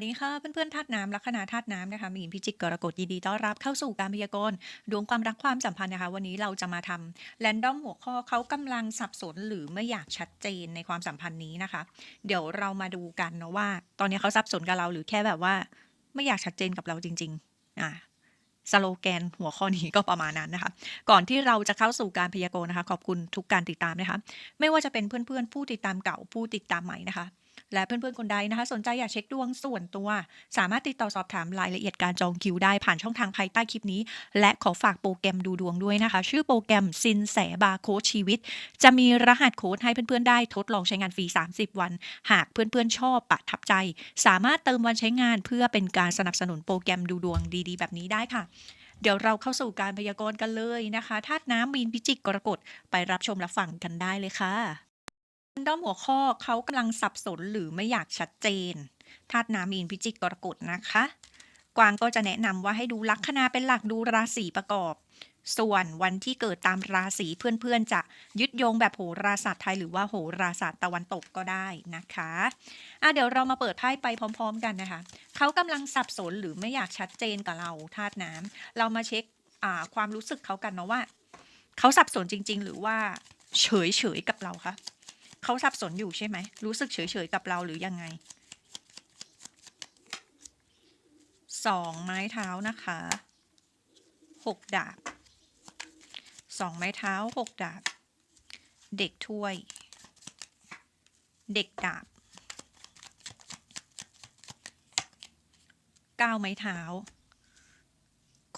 สวัสดีค่ะเพื่อนๆธาตุน้ำลัคนาธาตุน้ำนะคะมีนพิจิกกรกฎยินดีต้อนรับเข้าสู่การพยากรณ์ดวงความรักความสัมพันธ์นะคะ วันนี้เราจะมาทำแรนดอมหัวข้อเขากำลังสับสนหรือไม่อยากชัดเจนในความสัมพันธ์นี้นะคะ เดี๋ยวเรามาดูกันเนาะว่า ตอนนี้เขาสับสนกับเราหรือแค่แบบว่า ไม่อยากชัดเจนกับเราจริง ๆ อะสโลแกนหัวข้อนี้ก็ประมาณนั้นนะคะ ก่อนที่เราจะเข้าสู่การพยากรณ์นะคะ ขอบคุณทุกการติดตามนะคะ ไม่ว่าจะเป็นเพื่อนๆผู้ติดตามเก่าผู้ติดตามใหม่นะคะ และเพื่อนๆ คนใดนะคะ สนใจอยากเช็คดวงส่วนตัว สามารถติดต่อสอบถามรายละเอียดการจองคิวได้ผ่านช่องทางภายใต้คลิปนี้ และขอฝากโปรแกรมดูดวงด้วยนะคะ ชื่อโปรแกรมซินแสบาร์โค้ดชีวิต จะมีรหัสโค้ดให้เพื่อนๆ ได้ทดลองใช้งานฟรี 30 วัน หากเพื่อนๆ ชอบประทับใจ สามารถเติมวันใช้งานเพื่อเป็นการสนับสนุนโปรแกรมดูดวงดีๆ แบบนี้ได้ค่ะเดี๋ยวเราเข้าสู่การพยากรณ์กันเลยนะคะธาตุน้ำมีนพิจิกกรกฎไปรับชมรับฟังกันได้เลยค่ะ ด้อมหัวข้อเขากำลังสับสนหรือไม่อยากชัดเจนธาตุน้ำมีนพิจิกกรกฎนะคะ กวางก็จะแนะนำว่าให้ดูลัคนาเป็นหลักดูราศีประกอบ ส่วนวันที่เกิดตามราศีเพื่อนๆ จะยึดโยงแบบโหราศาสตร์ไทยหรือว่าโหราศาสตร์ตะวันตกก็ได้นะคะอะเดี๋ยวเรามาเปิดไพ่ไปพร้อม ๆ กันนะคะ เขากำลังสับสนหรือไม่อยากชัดเจนกับเราธาตุน้ำเรามาเช็คความรู้สึกเขากันเนาะว่า เขาสับสนจริง ๆ หรือว่าเฉยๆกับเราคะ เขาสับสนอยู่ใช่ไหม รู้สึกเฉยๆกับเราหรือยังไงสองไม้เท้านะคะหกดาบสองไม้เท้าหกดาบ เด็กถ้วย เด็กดาบเก้าไม้เท้า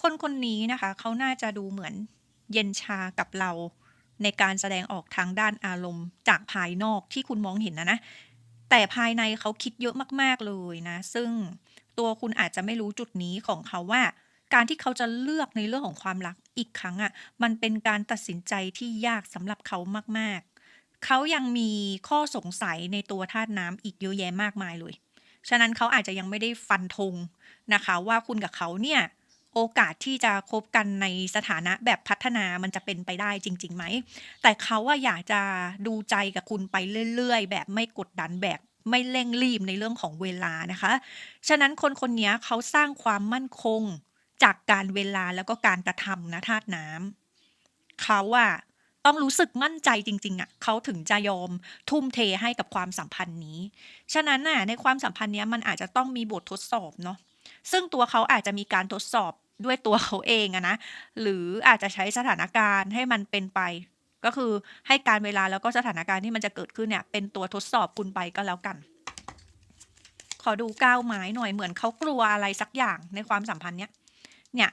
คนคนนี้นะคะ เขาน่าจะดูเหมือนเย็นชากับเรา ในการแสดงออกทางด้านอารมณ์ จากภายนอกที่คุณมองเห็นนะนะ แต่ภายในเขาคิดเยอะมากๆเลยนะ ซึ่งตัวคุณอาจจะไม่รู้จุดนี้ของเขาว่า การที่เขาจะเลือกในเรื่องของความรักอีกครั้งอะ่ะ มันเป็นการตัดสินใจที่ยากสำหรับเขามากๆ เขายังมีข้อสงสัยในตัวธาตุน้ำอีกเยอะแยะมากมายเลย ฉะนั้นเขาอาจจะยังไม่ได้ฟันธงนะคะ ว่าคุณกับเขาเนี่ย โอกาสที่จะคบกันในสถานะแบบพัฒนามันจะเป็นไปได้จริงๆไหม แต่เขาว่าอยากจะดูใจกับคุณไปเรื่อยๆ แบบไม่กดดันแบบไม่เร่งรีบในเรื่องของเวลานะคะ ฉะนั้นคนคนนี้เขาสร้างความมั่นคงจากการเวลาแล้วก็การกระทำนะธาตุน้ำเขาอะต้องรู้สึกมั่นใจจริงๆอะเขาถึงจะยอมทุ่มเทให้กับความสัมพันธ์นี้ ฉะนั้นน่ะในความสัมพันธ์นี้มันอาจจะต้องมีบททดสอบเนาะซึ่งตัวเขาอาจจะมีการทดสอบ ด้วยตัวเขาเองอะนะ หรืออาจจะใช้สถานการณ์ให้มันเป็นไป ก็คือให้การเวลาแล้วก็สถานการณ์ที่มันจะเกิดขึ้นเนี่ยเป็นตัวทดสอบคุณไปก็แล้วกัน ขอดูก้าวไม้หน่อยเหมือนเขากลัวอะไรสักอย่างในความสัมพันธ์เนี้ย เนี่ย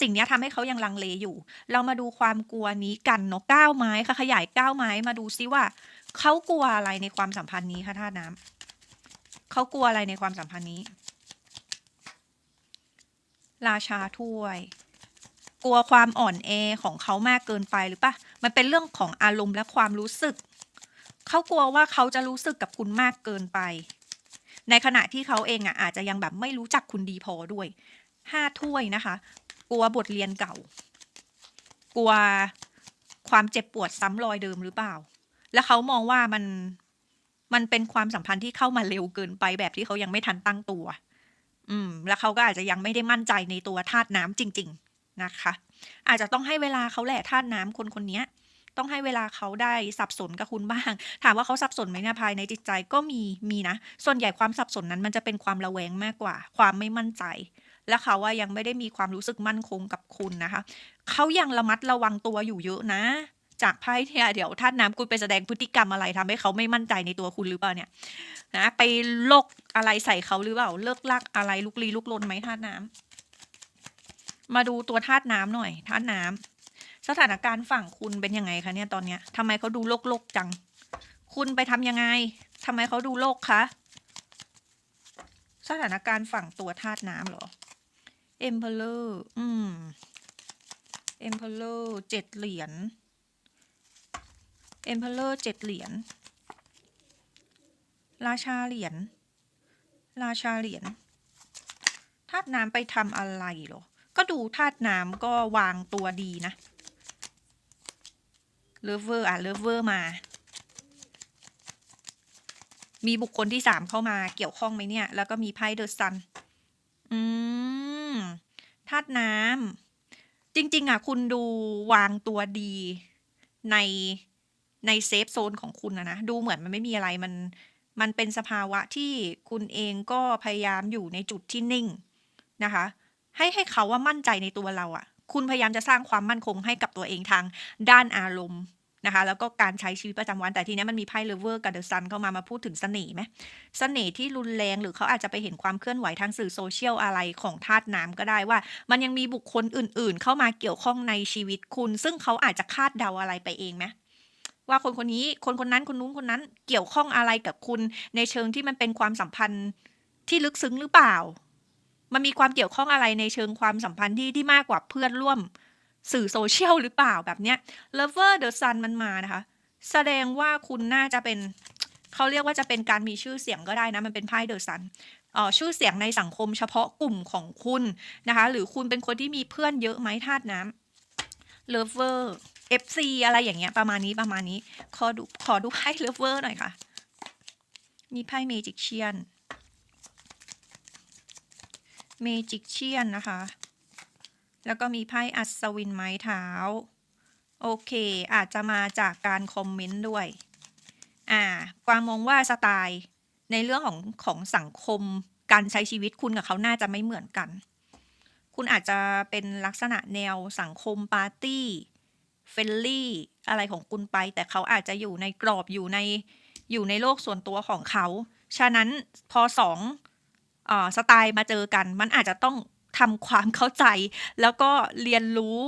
สิ่งเนี้ยทำให้เขายังลังเลอยู่ เรามาดูความกลัวนี้กันเนาะก้าวไม้ค่ะขยายก้าวไม้มาดูซิว่าเขากลัวอะไรในความสัมพันธ์นี้คะท่าน้ำเขากลัวอะไรในความสัมพันธ์นี้ ราชาถ้วย กลัวความอ่อนแอของเขามากเกินไปหรือปะมันเป็นเรื่องของอารมณ์และความรู้สึก เขากลัวว่าเขาจะรู้สึกกับคุณมากเกินไป ในขณะที่เขาเองอะอาจจะยังแบบไม่รู้จักคุณดีพอด้วยห้าถ้วยนะคะ กลัวบทเรียนเก่า กลัวความเจ็บปวดซ้ำรอยเดิมหรือเปล่า แล้วเขามองว่ามันมันเป็นความสัมพันธ์ที่เข้ามาเร็วเกินไปแบบที่เขายังไม่ทันตั้งตัว อืม แล้วเขาก็อาจจะยังไม่ได้มั่นใจในตัวธาตุน้ำจริง ๆนะคะ อาจจะต้องให้เวลาเขาแหละธาตุน้ำคนคนนี้ต้องให้เวลาเขาได้สับสนกับคุณบ้าง ถามว่าเขาสับสนไหมเนี่ยภายในจิตใจก็มีมีนะ ส่วนใหญ่ความสับสนนั้นมันจะเป็นความระแวงมากกว่า ความไม่มั่นใจ และเขาว่ายังไม่ได้มีความรู้สึกมั่นคงกับคุณนะคะ เขายังระมัดระวังตัวอยู่เยอะนะ จากไพ่เนี่ยเดี๋ยวท่านน้ำคุณไปแสดงพฤติกรรมอะไรทำให้เขาไม่มั่นใจในตัวคุณหรือเปล่าเนี่ยนะไปโลกอะไรใส่เขาหรือเปล่า เลิกลักอะไรลุกลี้ลุกลนไหมท่าน้ำมาดูตัวธาตุน้ำหน่อยธาตุน้ำสถานการณ์ฝั่งคุณเป็นยังไงคะเนี่ยตอนเนี้ยทำไมเขาดูโลกโลกจัง คุณไปทำยังไงทำไมเขาดูโลกคะสถานการณ์ฝั่งตัวธาตุน้ำเหรอ Emperor อืม Emperor เจ็ดเหรียญ เจ็ดเหรียญ ราชาเหรียญ ราชาเหรียญธาตุน้ำไปทำอะไรเหรอ ก็ดูธาตุน้ำก็วางตัวดีนะเลเวอร์อะเลเวอร์มา มีบุคคลที่สามเข้ามาเกี่ยวข้องไหมเนี่ย แล้วก็มีไพ่เดอะซัน อืมธาตุน้ำจริง ๆ อะ คุณดูวางตัวดีใน ในเซฟโซนของคุณนะนะ ดูเหมือนมันไม่มีอะไรมัน มันเป็นสภาวะที่คุณเองก็พยายามอยู่ในจุดที่นิ่งนะคะ ให้ให้เขาว่ามั่นใจในตัวเราอะ่ะ คุณพยายามจะสร้างความมั่นคงให้กับตัวเองทางด้านอารมณ์นะคะ แล้วก็การใช้ชีวิตประจำวันแต่ทีนี้มันมีไพ่เลเวอร์กับเดอะซันเข้ามามาพูดถึงเสน่ห์ไหมเสน่ห์ที่รุนแรงหรือเขาอาจจะไปเห็นความเคลื่อนไหวทางสื่อโซเชียลอะไรของธาตุน้ำก็ได้ว่า มันยังมีบุคคลอื่น ๆ เข้ามาเกี่ยวข้องในชีวิตคุณ ซึ่งเขาอาจจะคาดเดาอะไรไปเองไหม ว่าคนคนนี้คนคนนั้นคนนู้นคนนั้นเกี่ยวข้องอะไรกับคุณในเชิงที่มันเป็นความสัมพันธ์ที่ลึกซึ้งหรือเปล่า มันมีความเกี่ยวข้องอะไรในเชิงความสัมพันธ์ที่ที่มากกว่าเพื่อนร่วมสื่อโซเชียลหรือเปล่าแบบเนี้ย lover the sun มันมานะคะ แสดงว่าคุณน่าจะเป็นเขาเรียกว่าจะเป็นการมีชื่อเสียงก็ได้นะ มันเป็นไพ่เดอะซันเอ่อชื่อเสียงในสังคมเฉพาะกลุ่มของคุณนะคะ หรือคุณเป็นคนที่มีเพื่อนเยอะไหมธาตุน้ำ lover FC อะไรอย่างเงี้ยประมาณนี้ประมาณนี้ ขอดูขอดูไพ่ lover หน่อยค่ะ มีไพ่ magician magician นะคะ แล้วก็มีไพ่อัศวินไม้เท้า โอเค อาจจะมาจากการคอมเมนต์ด้วย อ่ากวางมองว่าสไตล์ ในเรื่องของของสังคมการใช้ชีวิตคุณกับเขาน่าจะไม่เหมือนกัน คุณอาจจะเป็นลักษณะแนวสังคมปาร์ตี้ เฟลลี่อะไรของคุณไป แต่เขาอาจจะอยู่ในกรอบอยู่ในอยู่ในโลกส่วนตัวของเขา ฉะนั้นพอสองออสไตล์มาเจอกัน มันอาจจะต้องทำความเข้าใจ แล้วก็เรียนรู้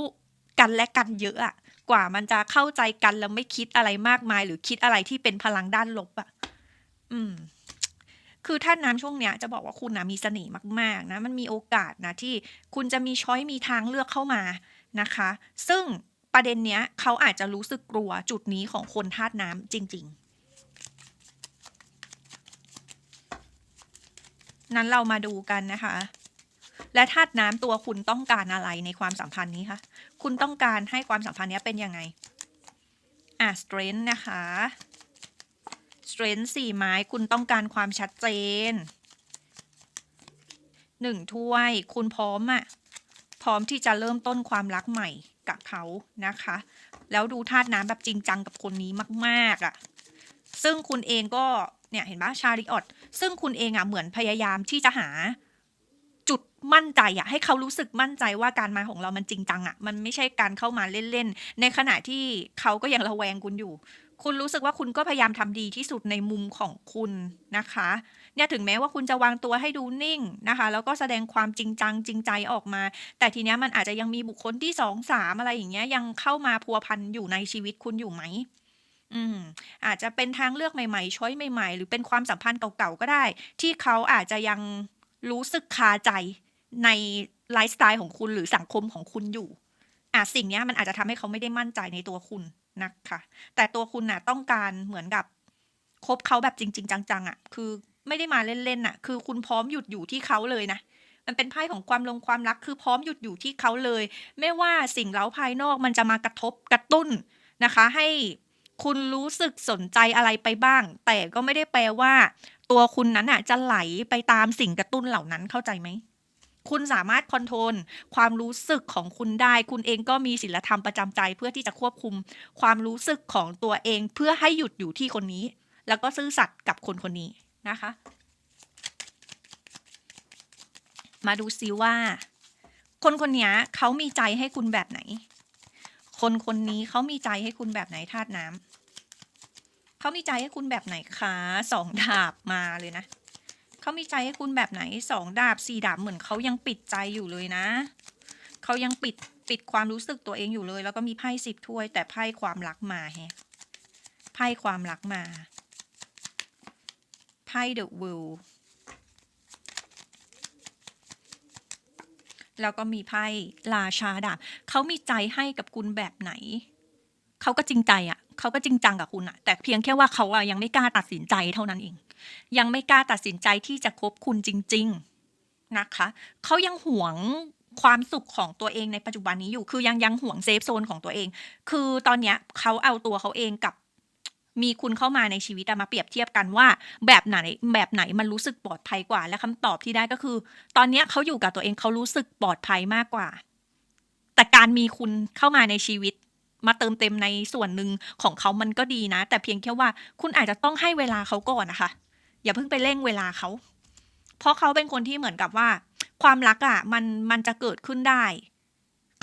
กันและกันเยอะอะกว่ามันจะเข้าใจกันแล้วไม่คิดอะไรมากมาย หรือคิดอะไรที่เป็นพลังด้านลบอะอืม คือท่านน้ำช่วงเนี้ยจะบอกว่าคุณนะมีเสน่ห์มากๆนะ มันมีโอกาสนะที่คุณจะมีช้อยมีทางเลือกเข้ามานะคะ ซึ่ง ประเด็นเนี้ยเขาอาจจะรู้สึกกลัวจุดนี้ของคนธาตุน้ำจริง ๆ นั้นเรามาดูกันนะคะ และธาตุน้ำตัวคุณต้องการอะไรในความสัมพันธ์นี้คะ คุณต้องการให้ความสัมพันธ์นี้เป็นยังไง อะ strength นะคะ strength สี่ไม้ คุณต้องการความชัดเจนหนึ่งถ้วย คุณพร้อมอะ พร้อมที่จะเริ่มต้นความรักใหม่กับเขานะคะ แล้วดูธาตุน้ำแบบจริงจังกับคนนี้มากๆอะซึ่งคุณเองก็เนี่ยเห็นปะชาริออตซึ่งคุณเองอะเหมือนพยายามที่จะหาจุดมั่นใจอะให้เขารู้สึกมั่นใจว่าการมาของเรามันจริงจังอะมันไม่ใช่การเข้ามาเล่นๆ ในขณะที่เขาก็ยังระแวงคุณอยู่ คุณรู้สึกว่าคุณก็พยายามทำดีที่สุดในมุมของคุณนะคะ เนี่ยถึงแม้ว่าคุณจะวางตัวให้ดูนิ่งนะคะ แล้วก็แสดงความจริงจังจริงใจออกมา แต่ทีเนี้ยมันอาจจะยังมีบุคคลที่สองสามอะไรอย่างเงี้ยยังเข้ามาพัวพันอยู่ในชีวิตคุณอยู่ไหมอืมอาจจะเป็นทางเลือกใหม่ๆ ช้อยใหม่ๆ หรือเป็นความสัมพันธ์เก่าๆก็ได้ ที่เขาอาจจะยังรู้สึกคาใจในไลฟ์สไตล์ของคุณหรือสังคมของคุณอยู่อะสิ่งเนี้ยมันอาจจะทำให้เขาไม่ได้มั่นใจในตัวคุณนะคะแต่ตัวคุณน่ะต้องการเหมือนกับคบเขาแบบจริง ๆ จังๆอะ คือ ไม่ได้มาเล่นๆน่ะ คือคุณพร้อมหยุดอยู่ที่เขาเลยนะมันเป็นไพ่ของความลงความรักคือพร้อมหยุดอยู่ที่เขาเลย ไม่ว่าสิ่งเล้าภายนอกมันจะมากระทบกระตุ้นนะคะ ให้คุณรู้สึกสนใจอะไรไปบ้าง แต่ก็ไม่ได้แปลว่า ตัวคุณนั้นอะจะไหลไปตามสิ่งกระตุ้นเหล่านั้นเข้าใจไหมคุณสามารถคอนโทรลความรู้สึกของคุณได้ คุณเองก็มีศีลธรรมประจำใจ เพื่อที่จะควบคุมความรู้สึกของตัวเอง เพื่อให้หยุดอยู่ที่คนนี้ แล้วก็ซื่อสัตย์กับคนคนนี้ นะคะ มาดูซิว่า คนคนนี้เขามีใจให้คุณแบบไหน คนคนนี้เขามีใจให้คุณแบบไหนธาตุน้ำเขามีใจให้คุณแบบไหนคะสองดาบมาเลยนะเขามีใจให้คุณแบบไหนสองดาบสี่ดาบเหมือนเขายังปิดใจอยู่เลยนะเขายังปิดปิดความรู้สึกตัวเองอยู่เลย แล้วก็มีไพ่สิบถ้วย แต่ไพ่ความรักมาแฮะไพ่ความรักมา ไพ่เดอะวิลแล้วก็มีไพ่ราชาดาบเขามีใจให้กับคุณแบบไหน เขาก็จริงใจอะ่ะ เขาก็จริงจังกับคุณอะ่ะ แต่เพียงแค่ว่าเขาอะยังไม่กล้าตัดสินใจเท่านั้นเอง ยังไม่กล้าตัดสินใจที่จะคบคุณจริง ๆนะคะ เขายังหวงความสุขของตัวเองในปัจจุบันนี้อยู่ คือยังยังหวงเซฟโซนของตัวเอง คือตอนเนี้ยเขาเอาตัวเขาเองกับ มีคุณเข้ามาในชีวิตมาเปรียบเทียบกันว่า แบบไหนแบบไหนมันรู้สึกปลอดภัยกว่า และคำตอบที่ได้ก็คือ ตอนนี้เขาอยู่กับตัวเองเขารู้สึกปลอดภัยมากกว่า แต่การมีคุณเข้ามาในชีวิต มาเติมเต็มในส่วนหนึ่งของเขามันก็ดีนะ แต่เพียงแค่ว่าคุณอาจจะต้องให้เวลาเขาก่อนนะคะ อย่าเพิ่งไปเร่งเวลาเขา เพราะเขาเป็นคนที่เหมือนกับว่า ความรักอะ่ะมันมันจะเกิดขึ้นได้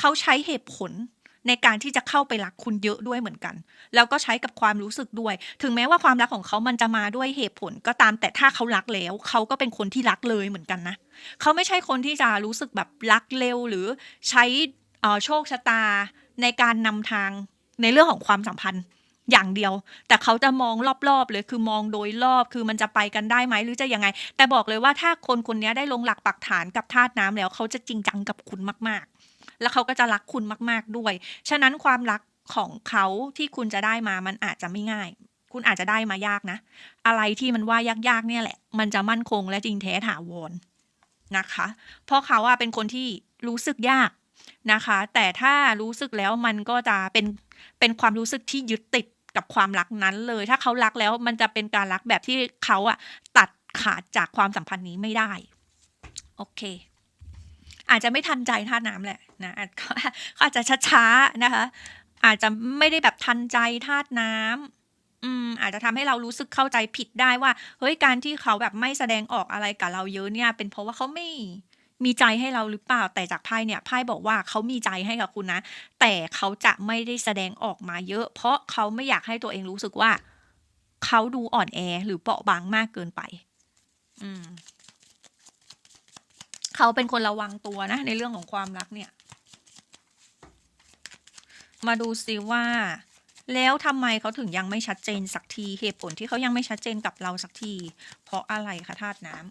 เขาใช้เหตุผล ในการที่จะเข้าไปรักคุณเยอะด้วยเหมือนกัน แล้วก็ใช้กับความรู้สึกด้วย ถึงแม้ว่าความรักของเขามันจะมาด้วยเหตุผลก็ตามแต่ถ้าเขารักแล้ว เขาก็เป็นคนที่รักเลยเหมือนกันนะเขาไม่ใช่คนที่จะรู้สึกแบบรักเร็วหรือใช้โชคชะตาในการนำทางในเรื่องของความสัมพันธ์อย่างเดียว แต่เขาจะมองรอบๆเลยคือมองโดยรอบคือมันจะไปกันได้ไหมหรือจะยังไง แต่บอกเลยว่าถ้าคนคนนี้ได้ลงหลักปักฐานกับธาตุน้ำแล้ว เขาจะจริงจังกับคุณมาก แล้วเขาก็จะรักคุณมาก ๆด้วย ฉะนั้นความรักของเขาที่คุณจะได้มามันอาจจะไม่ง่าย คุณอาจจะได้มายากนะ อะไรที่มันว่ายากๆเนี่ยแหละ มันจะมั่นคงและจริงแท้ถาวรนะคะ เพราะเขาอะเป็นคนที่รู้สึกยากนะคะ แต่ถ้ารู้สึกแล้วมันก็จะเป็นเป็นความรู้สึกที่ยึดติดกับความรักนั้นเลย ถ้าเขารักแล้วมันจะเป็นการรักแบบที่เขาอะตัดขาดจากความสัมพันธ์นี้ไม่ได้ โอเค อาจจะไม่ทันใจท่าน้ำแหละ นะอาจเขาอาจจะช้าๆนะคะ อาจจะไม่ได้แบบทันใจธาตุน้ำอืมอาจจะทำให้เรารู้สึกเข้าใจผิดได้ว่า เฮ้ยการที่เขาแบบไม่แสดงออกอะไรกับเราเยอะเนี่ย เป็นเพราะว่าเขาไม่มีใจให้เราหรือเปล่าแต่จากไพ่เนี่ยไพ่บอกว่าเขามีใจให้กับคุณนะ แต่เขาจะไม่ได้แสดงออกมาเยอะ เพราะเขาไม่อยากให้ตัวเองรู้สึกว่า เขาดูอ่อนแอหรือเปราะบางมากเกินไป อืม เขาเป็นคนระวังตัวนะ ในเรื่องของความรักเนี่ย มาดูซิว่า แล้วทำไมเขาถึงยังไม่ชัดเจนสักทีเหตุผลที่เขายังไม่ชัดเจนกับเราสักที เพราะอะไรคะธาตุน้ำ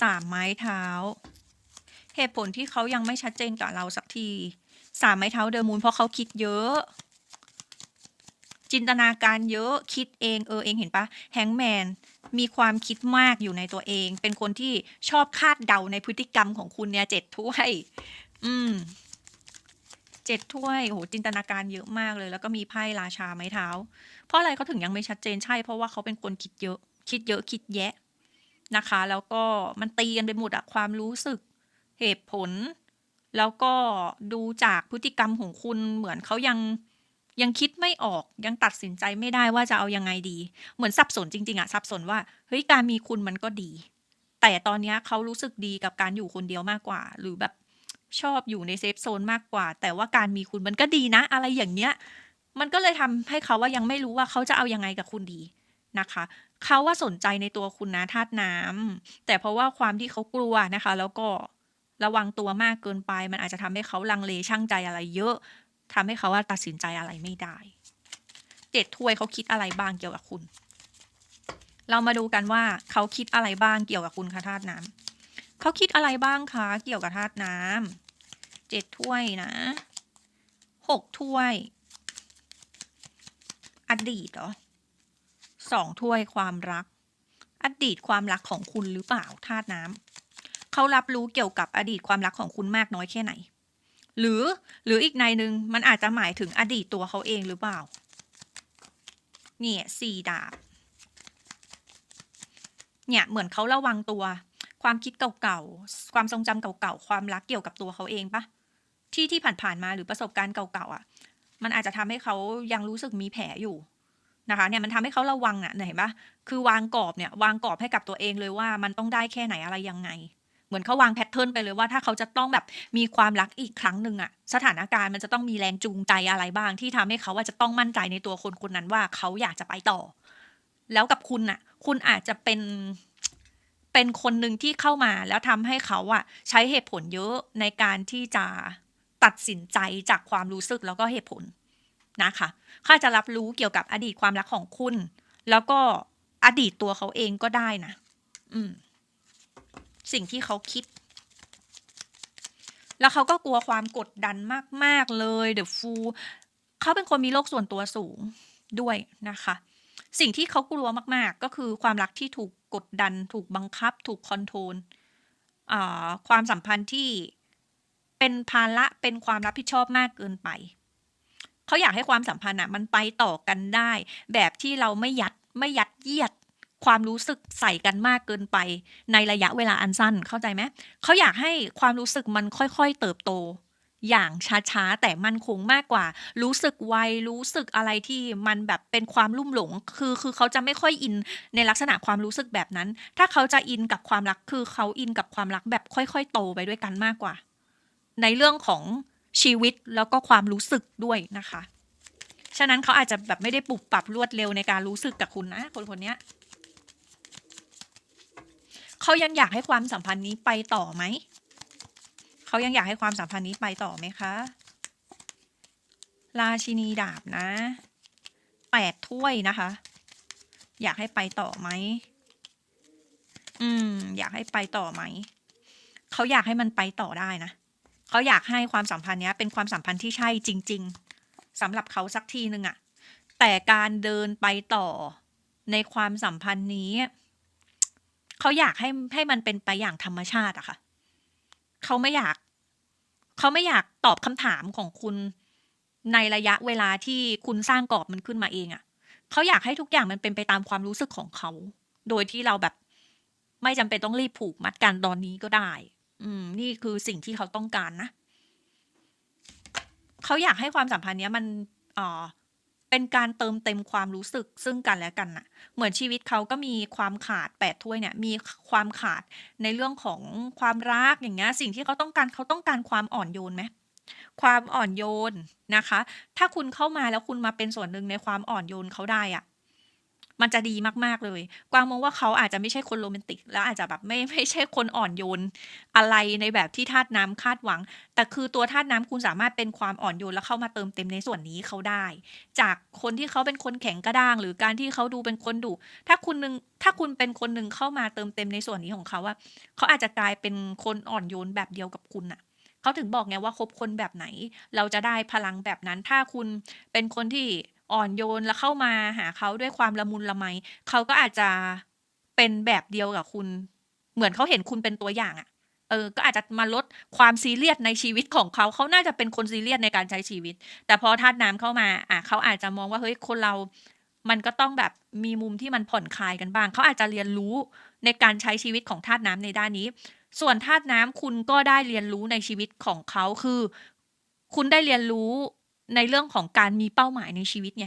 สามไม้เท้า เหตุผลที่เขายังไม่ชัดเจนกับเราสักทีสามไม้เท้าเดอมูลเพราะเขาคิดเยอะ จินตนาการเยอะคิดเองเออเองเห็นปะแฮงแมนมีความคิดมากอยู่ในตัวเอง เป็นคนที่ชอบคาดเดาในพฤติกรรมของคุณเนี่ยเจ็ดถ้วย อืม เจ็ดถ้วยโหจินตนาการเยอะมากเลย แล้วก็มีไพ่ราชาไม้เท้า เพราะอะไรเขาถึงยังไม่ชัดเจนใช่ เพราะว่าเขาเป็นคนคิดเยอะ คิดเยอะคิดแยะนะคะ แล้วก็มันตีกันไปหมดอะความรู้สึกเหตุผล แล้วก็ดูจากพฤติกรรมของคุณเหมือนเขายังยังคิดไม่ออกยังตัดสินใจไม่ได้ว่าจะเอายังไงดี เหมือนสับสนจริงๆอะสับสนว่าเฮ้ยการมีคุณมันก็ดี แต่ตอนนี้เขารู้สึกดีกับการอยู่คนเดียวมากกว่า หรือแบบ ชอบอยู่ในเซฟโซนมากกว่า แต่ว่าการมีคุณมันก็ดีนะ อะไรอย่างเงี้ย มันก็เลยทำให้เขาว่ายังไม่รู้ว่าเขาจะเอายังไงกับคุณดีนะคะ เขาว่าสนใจในตัวคุณนะธาตุน้ำแต่เพราะว่าความที่เขากลัวนะคะ แล้วก็ระวังตัวมากเกินไป มันอาจจะทำให้เขาลังเลช่างใจอะไรเยอะทำให้เขาว่าตัดสินใจอะไรไม่ได้เจ็ดถ้วยเขาคิดอะไรบ้างเกี่ยวกับคุณ เรามาดูกันว่าเขาคิดอะไรบ้างเกี่ยวกับคุณคะธาตุน้ำเขาคิดอะไรบ้างคะเกี่ยวกับธาตุน้ำ เจ็ดถ้วยนะหกถ้วย อดีตเหรอสองถ้วยความรัก อดีตความรักของคุณหรือเปล่าธาตุน้ำเขารับรู้เกี่ยวกับอดีตความรักของคุณมากน้อยแค่ไหน หรือหรืออีกในหนึ่งมันอาจจะหมายถึงอดีตตัวเขาเองหรือเปล่า เนี่ยสี่ดาบ เนี่ยเหมือนเขาระวังตัว ความคิดเก่าๆ ความทรงจำเก่าๆ ความรักเกี่ยวกับตัวเขาเองปะ ที่ที่ผ่านๆมาหรือประสบการณ์เก่าๆอะ มันอาจจะทำให้เขายังรู้สึกมีแผลอยู่นะคะเนี่ยมันทำให้เขาระวังอะเห็นปะคือวางกรอบเนี่ยวางกรอบให้กับตัวเองเลยว่ามันต้องได้แค่ไหนอะไรยังไง เหมือนเขาวางแพทเทิร์นไปเลยว่าถ้าเขาจะต้องแบบมีความรักอีกครั้งหนึ่งอะสถานการณ์มันจะต้องมีแรงจูงใจอะไรบ้าง ที่ทำให้เขาว่าจะต้องมั่นใจในตัวคนคนนั้นว่าเขาอยากจะไปต่อ แล้วกับคุณน่ะคุณอาจจะเป็นเป็นคนหนึ่งที่เข้ามาแล้วทำให้เขาอะใช้เหตุผลเยอะในการที่จะ ตัดสินใจจากความรู้สึกแล้วก็เหตุผลนะคะเขาจะรับรู้เกี่ยวกับอดีตความรักของคุณ แล้วก็อดีตตัวเขาเองก็ได้นะอืม สิ่งที่เขาคิด แล้วเขาก็กลัวความกดดันมาก ๆ เลยเดอะฟูเขาเป็นคนมีโลกส่วนตัวสูงด้วยนะคะ สิ่งที่เขากลัวมาก ๆ ก็คือความรักที่ถูกกดดัน ถูกบังคับ ถูกคอนโทรลความสัมพันธ์ที่ เป็นภาระเป็นความรับผิดชอบมากเกินไป เขาอยากให้ความสัมพันธ์อะมันไปต่อกันได้ แบบที่เราไม่ยัดไม่ยัดเยียดความรู้สึกใส่กันมากเกินไป ในระยะเวลาอันสั้นเข้าใจไหมเขาอยากให้ความรู้สึกมันค่อยๆเติบโต อย่างช้าๆแต่มันคงมากกว่า รู้สึกไวรู้สึกอะไรที่มันแบบเป็นความลุ่มหลง คือคือเขาจะไม่ค่อยอินในลักษณะความรู้สึกแบบนั้น ถ้าเขาจะอินกับความรักคือเขาอินกับความรักแบบค่อย ๆ โตไปด้วยกันมากกว่า ในเรื่องของชีวิตแล้วก็ความรู้สึกด้วยนะคะ ฉะนั้นเขาอาจจะแบบไม่ได้ปรับปรับรวดเร็วในการรู้สึกกับคุณนะคนคนนี้เขายังอยากให้ความสัมพันธ์นี้ไปต่อไหม เขายังอยากให้ความสัมพันธ์นี้ไปต่อไหมคะ ราชินีดาบนะแปดถ้วยนะคะ อยากให้ไปต่อไหม อืม อยากให้ไปต่อไหม เขาอยากให้มันไปต่อได้นะ เขาอยากให้ความสัมพันธ์เนี้ยเป็นความสัมพันธ์ที่ใช่จริง ๆสำหรับเขาสักทีหนึ่งอะแต่การเดินไปต่อในความสัมพันธ์นี้ เขาอยากให้ให้มันเป็นไปอย่างธรรมชาติอะค่ะ เขาไม่อยาก เขาไม่อยากตอบคำถามของคุณในระยะเวลาที่คุณสร้างกรอบมันขึ้นมาเองอะเขาอยากให้ทุกอย่างมันเป็นไปตามความรู้สึกของเขา โดยที่เราแบบไม่จำเป็นต้องรีบผูกมัดกันตอนนี้ก็ได้ อืม นี่คือสิ่งที่เขาต้องการนะ เขาอยากให้ความสัมพันธ์เนี้ยมันอ่อเป็นการเติมเต็มความรู้สึกซึ่งกันและกันน่ะ เหมือนชีวิตเขาก็มีความขาดแปดถ้วยเนี่ย มีความขาดในเรื่องของความรักอย่างเงี้ย สิ่งที่เขาต้องการเขาต้องการความอ่อนโยนไหมความอ่อนโยนนะคะ ถ้าคุณเข้ามาแล้วคุณมาเป็นส่วนหนึ่งในความอ่อนโยนเขาได้อะ มันจะดีมากๆเลย กวางมองว่าเขาอาจจะไม่ใช่คนโรแมนติก แล้วอาจจะแบบไม่ไม่ใช่คนอ่อนโยน อะไรในแบบที่ธาตุน้ำคาดหวัง แต่คือตัวธาตุน้ำคุณสามารถเป็นความอ่อนโยนแล้วเข้ามาเติมเต็มในส่วนนี้เขาได้ จากคนที่เขาเป็นคนแข็งกระด้าง หรือการที่เขาดูเป็นคนดุถ้าคุณหนึ่งถ้าคุณเป็นคนหนึ่งเข้ามาเติมเต็มในส่วนนี้ของเขาอะเขาอาจจะกลายเป็นคนอ่อนโยนแบบเดียวกับคุณอะเขาถึงบอกไงว่าคบคนแบบไหน เราจะได้พลังแบบนั้น ถ้าคุณเป็นคนที่ อ่อนโยนแล้วเข้ามาหาเขาด้วยความละมุนละไมเขาก็อาจจะเป็นแบบเดียวกับคุณ เหมือนเขาเห็นคุณเป็นตัวอย่างอะเออ ก็อาจจะมาลดความซีเรียสในชีวิตของเขา เขาน่าจะเป็นคนซีเรียสในการใช้ชีวิต แต่พอธาตุน้ำเข้ามา อะเขาอาจจะมองว่าเฮ้ยคนเรา มันก็ต้องแบบมีมุมที่มันผ่อนคลายกันบ้าง เขาอาจจะเรียนรู้ในการใช้ชีวิตของธาตุน้ำในด้านนี้ ส่วนธาตุน้ำคุณก็ได้เรียนรู้ในชีวิตของเขาคือ คุณได้เรียนรู้ ในเรื่องของการมีเป้าหมายในชีวิตไง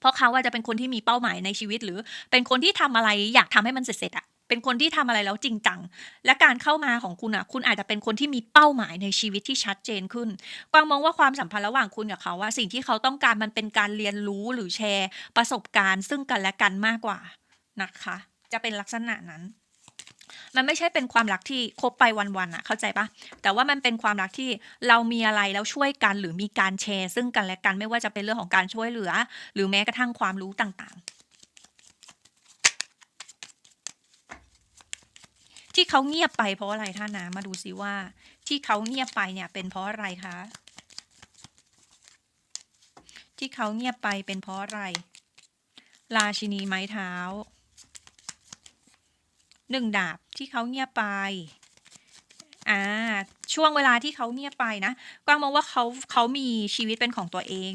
เพราะเขาว่าจะเป็นคนที่มีเป้าหมายในชีวิต หรือเป็นคนที่ทำอะไรอยากทำให้มันเสร็จๆอะเป็นคนที่ทำอะไรแล้วจริงจัง และการเข้ามาของคุณอะ คุณอาจจะเป็นคนที่มีเป้าหมายในชีวิตที่ชัดเจนขึ้น กวางมองว่าความสัมพันธ์ระหว่างคุณกับเขาว่าสิ่งที่เขาต้องการมันเป็นการเรียนรู้หรือแชร์ ประสบการณ์ ซึ่งกันและกันมากกว่านะคะ จะเป็นลักษณะนั้น มันไม่ใช่เป็นความรักที่คบไปวันๆอะเข้าใจปะแต่ว่ามันเป็นความรักที่เรามีอะไรแล้วช่วยกันหรือมีการแชร์ ซึ่งกันและกันไม่ว่าจะเป็นเรื่องของการช่วยเหลือ หรือแม้กระทั่งความรู้ต่างๆ ที่เขาเงียบไปเพราะอะไรท่านนะมาดูซิว่า ที่เขาเงียบไปเนี่ยเป็นเพราะอะไรคะที่เขาเงียบไปเป็นเพราะอะไร ราชินีไม้เท้า หนึ่งดาบที่เขาเงียบไปอ่าช่วงเวลาที่เขาเงียบไปนะกวางมองว่าเขาเขามีชีวิตเป็นของตัวเอง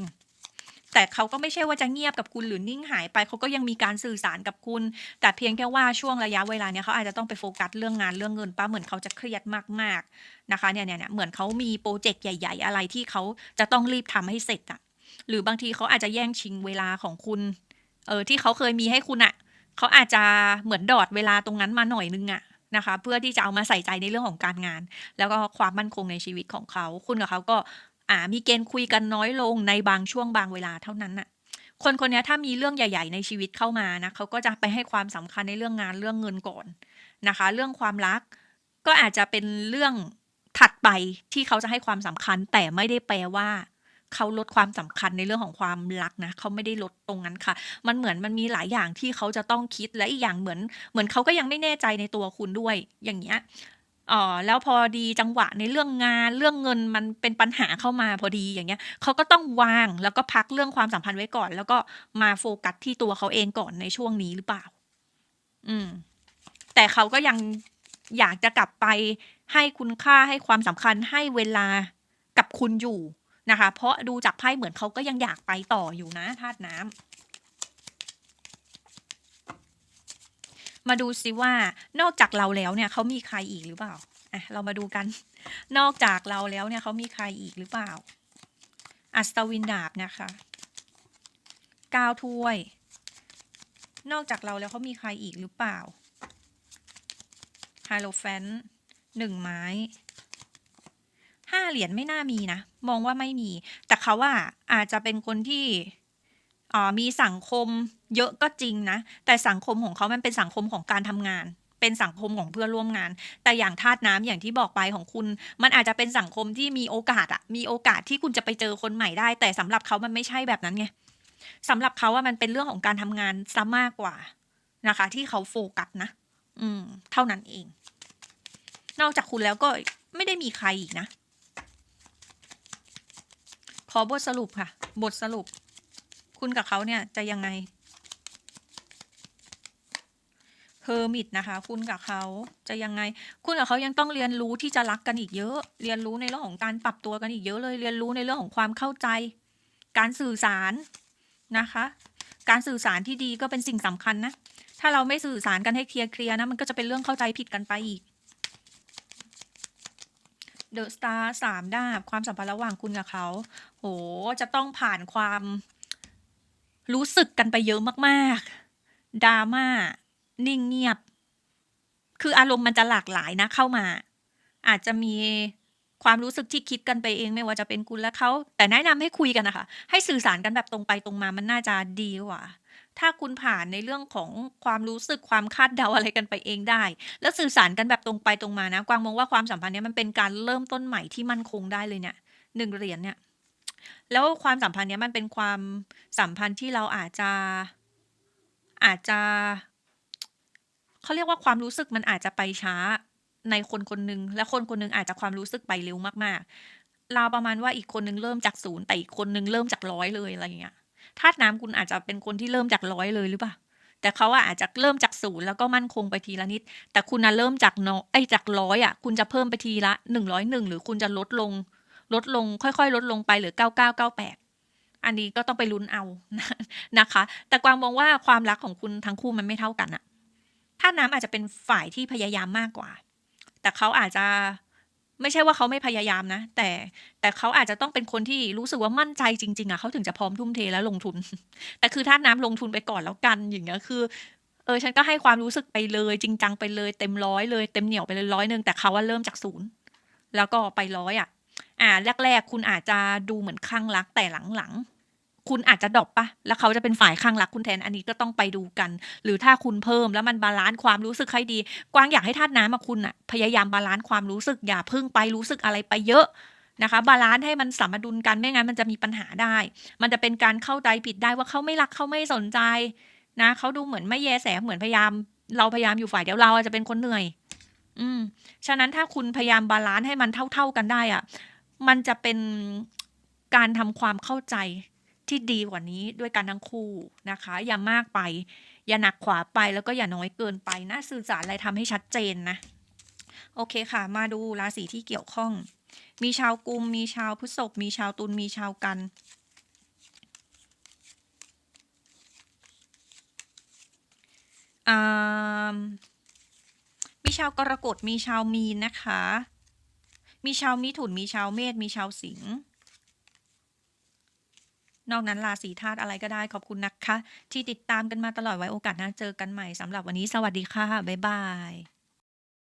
แต่เขาก็ไม่ใช่ว่าจะเงียบกับคุณหรือนิ่งหายไปเขาก็ยังมีการสื่อสารกับคุณ แต่เพียงแค่ว่าช่วงระยะเวลาเนี้ยเขาอาจจะต้องไปโฟกัสเรื่องงานเรื่องเงินป้าเหมือนเขาจะเครียดมากๆนะคะเนี่ยเนี่ยเนี่ยเหมือนเขามีโปรเจกต์ใหญ่ ๆ อะไรที่เขาจะต้องรีบทำให้เสร็จอะหรือบางทีเขาอาจจะแย่งชิงเวลาของคุณเออที่เขาเคยมีให้คุณอะ เขาอาจจะเหมือนดอดเวลาตรงนั้นมาหน่อยนึงอะนะคะเพื่อที่จะเอามาใส่ใจในเรื่องของการงาน แล้วก็ความมั่นคงในชีวิตของเขา คุณกับเขาก็อ่ามีเกณฑ์คุยกันน้อยลงในบางช่วงบางเวลาเท่านั้นน่ะคนคนนี้ถ้ามีเรื่องใหญ่ ๆ ในชีวิตเข้ามานะเขาก็จะไปให้ความสำคัญในเรื่องงานเรื่องเงินก่อนนะคะ เรื่องความรักก็อาจจะเป็นเรื่องถัดไปที่เขาจะให้ความสำคัญ แต่ไม่ได้แปลว่า เขาลดความสำคัญในเรื่องของความรักนะเขาไม่ได้ลดตรงนั้นค่ะ มันเหมือนมันมีหลายอย่างที่เขาจะต้องคิดและอีกอย่างเหมือน เหมือนเขาก็ยังไม่แน่ใจในตัวคุณด้วยอย่างเงี้ยอ๋อแล้วพอดีจังหวะในเรื่องงานเรื่องเงินมันเป็นปัญหาเข้ามาพอดีอย่างเงี้ยเขาก็ต้องวางแล้วก็พักเรื่องความสัมพันธ์ไว้ก่อน แล้วก็มาโฟกัสที่ตัวเขาเองก่อนในช่วงนี้หรือเปล่า อืม แต่เขาก็ยังอยากจะกลับไปให้คุณค่าให้ความสำคัญให้เวลากับคุณอยู่ นะคะ เพราะดูจากไพ่เหมือนเขาก็ยังอยากไปต่ออยู่นะธาตุน้ำมาดูซิว่านอกจากเราแล้วเนี่ยเขามีใครอีกหรือเปล่าอะเรามาดูกัน นอกจากเราแล้วเนี่ยเขามีใครอีกหรือเปล่า อัศวินดาบนะคะก้าวถ้วย นอกจากเราแล้วเขามีใครอีกหรือเปล่าไฮโลแฟนหนึ่งไม้ เหรียญไม่น่ามีนะ มองว่าไม่มี แต่เขาว่าอาจจะเป็นคนที่อมีสังคมเยอะก็จริงนะ แต่สังคมของเขามันเป็นสังคมของการทำงาน เป็นสังคมของเพื่อนร่วมงาน แต่อย่างธาตุน้ำอย่างที่บอกไปของคุณ มันอาจจะเป็นสังคมที่มีโอกาสอะมีโอกาสที่คุณจะไปเจอคนใหม่ได้ แต่สำหรับเขามันไม่ใช่แบบนั้นไงสำหรับเขาว่ามันเป็นเรื่องของการทำงานซะมากกว่านะคะ ที่เขาโฟกัสนะ อืม เท่านั้นเอง นอกจากคุณแล้วก็ไม่ได้มีใครอีกนะ ขอบทสรุปค่ะ บทสรุป คุณกับเขาเนี่ยจะยังไงเฮอร์มิตนะคะ คุณกับเขาจะยังไง คุณกับเขายังต้องเรียนรู้ที่จะรักกันอีกเยอะ เรียนรู้ในเรื่องของการปรับตัวกันอีกเยอะเลย เรียนรู้ในเรื่องของความเข้าใจ การสื่อสารนะคะ การสื่อสารที่ดีก็เป็นสิ่งสำคัญนะ ถ้าเราไม่สื่อสารกันให้เคลียร์เคลียร์นะ มันก็จะเป็นเรื่องเข้าใจผิดกันไปอีก เดอะสตาร์สามดาบความสัมพันธ์ระหว่างคุณกับเขา โห จะต้องผ่านความ รู้สึกกันไปเยอะมากๆดราม่านิ่งเงียบ คืออารมณ์มันจะหลากหลายนะเข้ามา อาจจะมีความรู้สึกที่คิดกันไปเองไม่ว่าจะเป็นคุณและเขาแต่แนะนำให้คุยกันนะคะ ให้สื่อสารกันแบบตรงไปตรงมามันน่าจะดีกว่า ถ้าคุณผ่านในเรื่องของความรู้สึกความคาดเดาอะไรกันไปเองได้ แล้วสื่อสารกันแบบตรงไปตรงมานะกวางมองว่าความสัมพันธ์เนี้ยมันเป็นการเริ่มต้นใหม่ที่มั่นคงได้เลยเนี่ยหนึ่งเหรียญเนี่ยแล้วความสัมพันธ์เนี้ยมันเป็นความสัมพันธ์ที่เราอาจจะอาจจะเขาเรียกว่าความรู้สึกมันอาจจะไปช้าในคนคนหนึ่งและคนคนหนึงอาจจะความรู้สึกไปเร็วมากๆเราประมาณว่าอีกคนหนึงเริ่มจากศูนย์แต่อีกคนหนึงเริ่มจากร้อยเลยอะไรอย่างเงี้ย ธาตุน้ำคุณอาจจะเป็นคนที่เริ่มจากร้อยเลยหรือเปล่าแต่เขาอะอาจจะเริ่มจากศูนย์แล้วก็มั่นคงไปทีละนิด แต่คุณนะเริ่มจากน้อยไอ้จากร้อยอะคุณจะเพิ่มไปทีละหนึ่งร้อยหนึ่งหรือคุณจะลดลง ลดลงค่อยๆ ลดลงไปเหลือเก้าเก้าเก้าแปดอันนี้ก็ต้องไปลุ้นเอานะคะ แต่กวางมองว่าความรักของคุณทั้งคู่มันไม่เท่ากันอะธาตุน้ำอาจจะเป็นฝ่ายที่พยายามมากกว่า แต่เขาอาจจะ ไม่ใช่ว่าเขาไม่พยายามนะ แต่แต่เขาอาจจะต้องเป็นคนที่รู้สึกว่ามั่นใจจริง ๆอะเขาถึงจะพร้อมทุ่มเทและลงทุน แต่คือถ้าน้ำลงทุนไปก่อนแล้วกันอย่างเงี้ยคือเออฉันก็ให้ความรู้สึกไปเลย จริงจังไปเลยเต็มร้อยเลยเต็มเหนียวไปเลยร้อยหนึ่งแต่เขาว่าเริ่มจากศูนย์แล้วก็ไปร้อยอะ อ่าแรก ๆ คุณอาจจะดูเหมือนคลั่งรักแต่หลังๆ คุณอาจจะดรอปปะแล้วเขาจะเป็นฝ่ายข้างรักคุณแทนอันนี้ก็ต้องไปดูกัน หรือถ้าคุณเพิ่มแล้วมันบาลานซ์ความรู้สึกให้ดี กวางอยากให้ธาตุน้ำมาคุณอะพยายามบาลานซ์ความรู้สึกอย่าเพิ่งไปรู้สึกอะไรไปเยอะนะคะ บาลานซ์ให้มันสมดุลกันไม่งั้นมันจะมีปัญหาได้ มันจะเป็นการเข้าใจผิดได้ว่าเขาไม่รักเขาไม่สนใจนะเขาดูเหมือนไม่แยแสเหมือนพยายาม เราพยายามอยู่ฝ่ายเดียวเราอาจจะเป็นคนเหนื่อย อืมฉะนั้นถ้าคุณพยายามบาลานซ์ให้มันเท่า ๆกันได้อะมันจะเป็นการทำความเข้าใจ ที่ดีกว่านี้ด้วยกันทั้งคู่นะคะ อย่ามากไป อย่าหนักขวาไปแล้วก็อย่าน้อยเกินไปนะสื่อสารอะไรทำให้ชัดเจนนะ โอเคค่ะ มาดูราศีที่เกี่ยวข้อง มีชาวกุม มีชาวพฤษภมีชาวตุลมีชาวกันอ่ามีชาวกรกฎมีชาวมีนนะคะ มีชาวมิถุนมีชาวเมษมีชาวสิงห์ นอกนั้นราศีธาตุอะไรก็ได้ขอบคุณนะคะ ที่ติดตามกันมาตลอดไว้โอกาสหน้าเจอกันใหม่สำหรับวันนี้สวัสดีค่ะ บ๊ายบาย